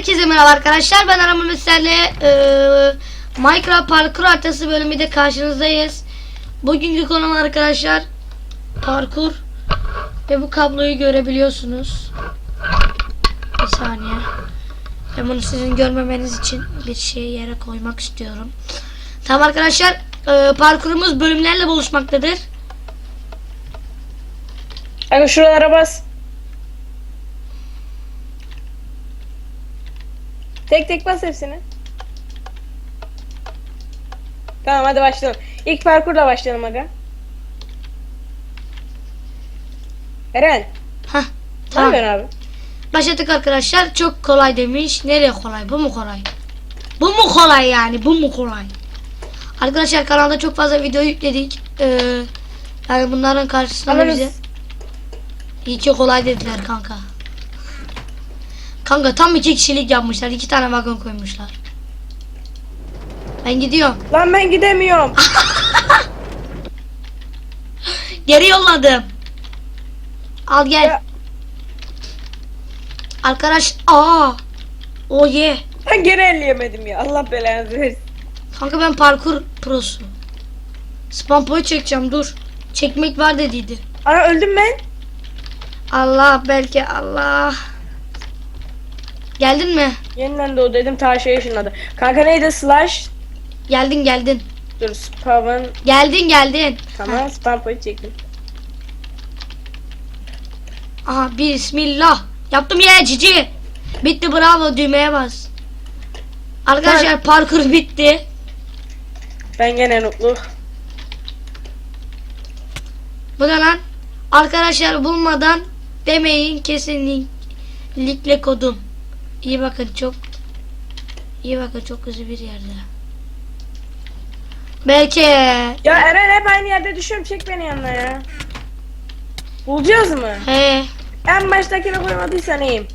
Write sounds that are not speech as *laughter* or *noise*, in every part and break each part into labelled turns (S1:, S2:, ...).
S1: Herkese merhaba arkadaşlar. Ben Aramın Mesler'le eee Minecraft parkur haritası bölümünde karşınızdayız. Bugünkü konum arkadaşlar parkur ve bu kabloyu görebiliyorsunuz. Bir saniye. Ben bunu sizin görmemeniz için bir şey yere koymak istiyorum. Tamam arkadaşlar eee, parkurumuz bölümlerle buluşmaktadır.
S2: Aga şuralara bas. Tek tek bas hepsini. Tamam hadi başlayalım. İlk parkurla başlayalım aga. Eren.
S1: Hah
S2: Ne
S1: tamam.
S2: yapıyorsun abi?
S1: Başladık arkadaşlar. Çok kolay demiş. Nereye kolay? Bu mu kolay? Bu mu kolay yani? Bu mu kolay? Arkadaşlar kanalda çok fazla video yükledik. Ee, yani bunların karşısında bize iyi ki kolay dediler kanka. Kanka tam iki kişilik yapmışlar. iki tane vagon koymuşlar. Ben gidiyorum.
S2: Lan ben gidemiyorum. *laughs*
S1: Geri yolladım. Al gel.
S2: Ya.
S1: Arkadaş aa. O ye.
S2: Ben geri elleyemedim ya. Allah belanızı versin.
S1: Kanka ben parkur prosu. Spam point çekeceğim dur. Çekmek var dediydi.
S2: Ana öldüm ben.
S1: Allah belki Allah. Geldin mi?
S2: Yeniden doğdu dedim ta şey ışınladı. Kanka neydi slash?
S1: Geldin geldin.
S2: Dur spawn.
S1: Geldin geldin.
S2: Tamam spam point çektim.
S1: Aha bismillah. Yaptım ya cici. Bitti bravo düğmeye bas. Arkadaşlar parkur bitti.
S2: Ben gene mutlu.
S1: Bu ne lan? Arkadaşlar bulmadan demeyin kesinlikle kodum. İyi bakın çok iyi bakın çok hızlı bir yerde. Belki
S2: Ya Eren hep aynı yerde düşüyorum. Çek beni yanına ya. Bulacağız mı?
S1: he
S2: En baştakini koymadıysan iyiyim.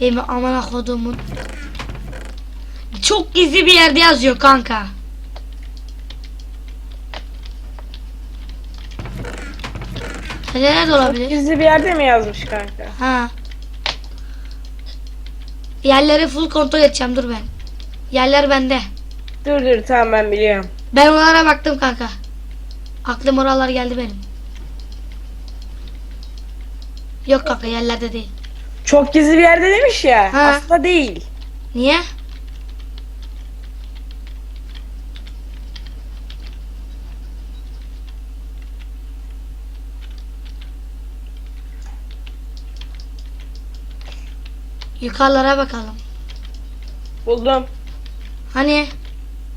S1: benim amana kodumun çok gizli bir yerde yazıyor kanka. Nerede olabilir?
S2: Gizli bir yerde mi yazmış kanka?
S1: Ha. Yerleri full kontrol edeceğim dur ben. Yerler bende.
S2: Dur dur tamam ben biliyorum.
S1: Ben onlara baktım kanka. Aklım oralar geldi benim. Yok kanka yerlerde değil.
S2: Çok gizli bir yerde demiş ya.
S1: Ha.
S2: Aslında değil.
S1: Niye? Yukarılara bakalım.
S2: Buldum.
S1: Hani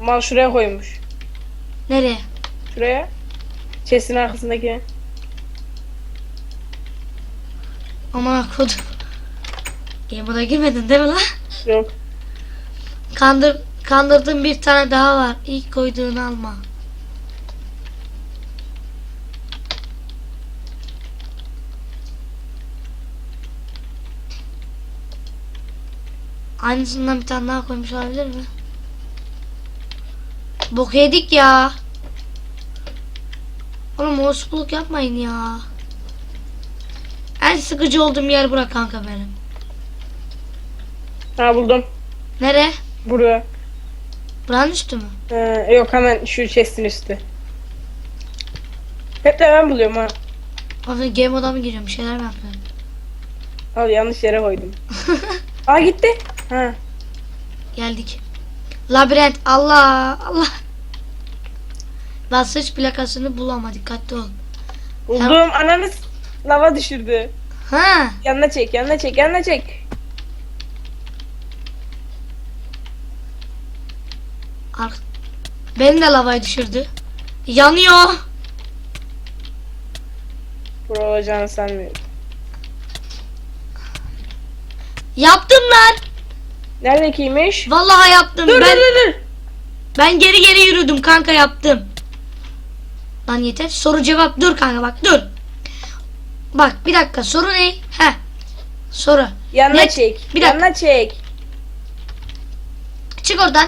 S2: Mal şuraya koymuş.
S1: nereye?
S2: Şuraya. Chest'in arkasındaki.
S1: Aman kodum. Game moda girmedin değil mi lan?
S2: Yok.
S1: Kandır, kandırdığım bir tane daha var. İlk koyduğunu alma. Aynısından bir tane daha koymuş olabilir mi? Bok yedik ya. Oğlum hoşbulluk yapmayın ya. En sıkıcı olduğum yer bırak kanka benim.
S2: Ha buldum.
S1: Nere?
S2: Buraya.
S1: Buranın üstü mü?
S2: Ee, yok hemen şu chest'in üstü. Hep de ben buluyorum ha.
S1: Abi game moda mı giriyorum? Bir şeyler mi yapıyorum?
S2: Al yanlış yere koydum. *laughs* Aa gitti. Ha.
S1: Geldik. Labirent. Allah Allah. Basınç plakasını bulama dikkatli ol.
S2: Buldum. Ananı s- lava düşürdü.
S1: Ha.
S2: Yanına çek, yanına çek, yanına çek.
S1: Ar Beni de lavaya düşürdü. Yanıyor.
S2: Bura olacağını sanmıyorum.
S1: Yaptım lan.
S2: Neredekiymiş?
S1: Vallahi yaptım.
S2: Dur
S1: ben
S2: dur dur dur.
S1: ben geri geri yürüdüm kanka yaptım. Lan yeter. Soru cevap dur kanka bak dur. Bak bir dakika soru ne? He. Soru.
S2: Yanına
S1: Ne-
S2: çek.
S1: bir dakika.
S2: yanına çek.
S1: Çık oradan.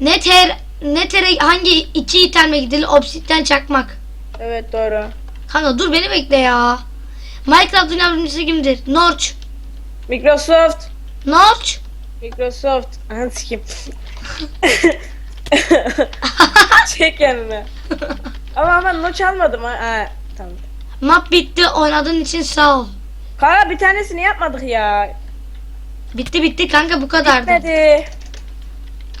S1: Nether Netere hangi iki itemle gidilir? Obsidian çakmak.
S2: Evet doğru.
S1: Kanka dur beni bekle ya. Minecraft'ın yardımcısı kimdir? Norch.
S2: Microsoft.
S1: Norch.
S2: Microsoft. Aha sikim. *laughs* Çek yanına. Ama ama noç almadım ha. ha. Tamam.
S1: Map bitti. Oynadığın için sağ ol.
S2: Kanka bir tanesini yapmadık ya.
S1: Bitti bitti kanka bu kadardı.
S2: Hadi.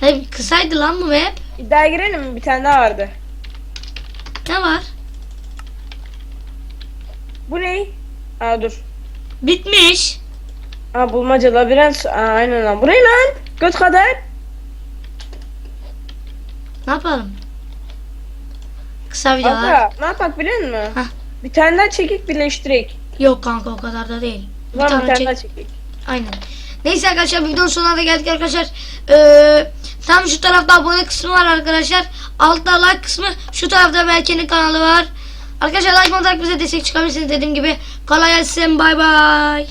S1: Hey, kısaydı lan bu map.
S2: İddiaya girelim mi? Bir tane daha vardı.
S1: Ne var?
S2: Bu ne? Aa dur.
S1: Bitmiş.
S2: Aa bulmaca labirent. Aa aynen lan. Bu ne lan? Göt kadar.
S1: Ne yapalım? Kısa videolar.
S2: Kanka ne yapak biliyor musun?
S1: Hah.
S2: Bir tane daha çekik birleştirek.
S1: Yok kanka o kadar da değil. Bir
S2: Var bir
S1: tane
S2: tane daha çekik.
S1: Aynen. Neyse arkadaşlar videonun sonuna da geldik arkadaşlar. Ee, tam şu tarafta abone kısmı var arkadaşlar. Altta like kısmı. Şu tarafta Berke'nin kanalı var. Arkadaşlar like olarak bize destek çıkabilirsiniz dediğim gibi. Kolay gelsin. Bay bay.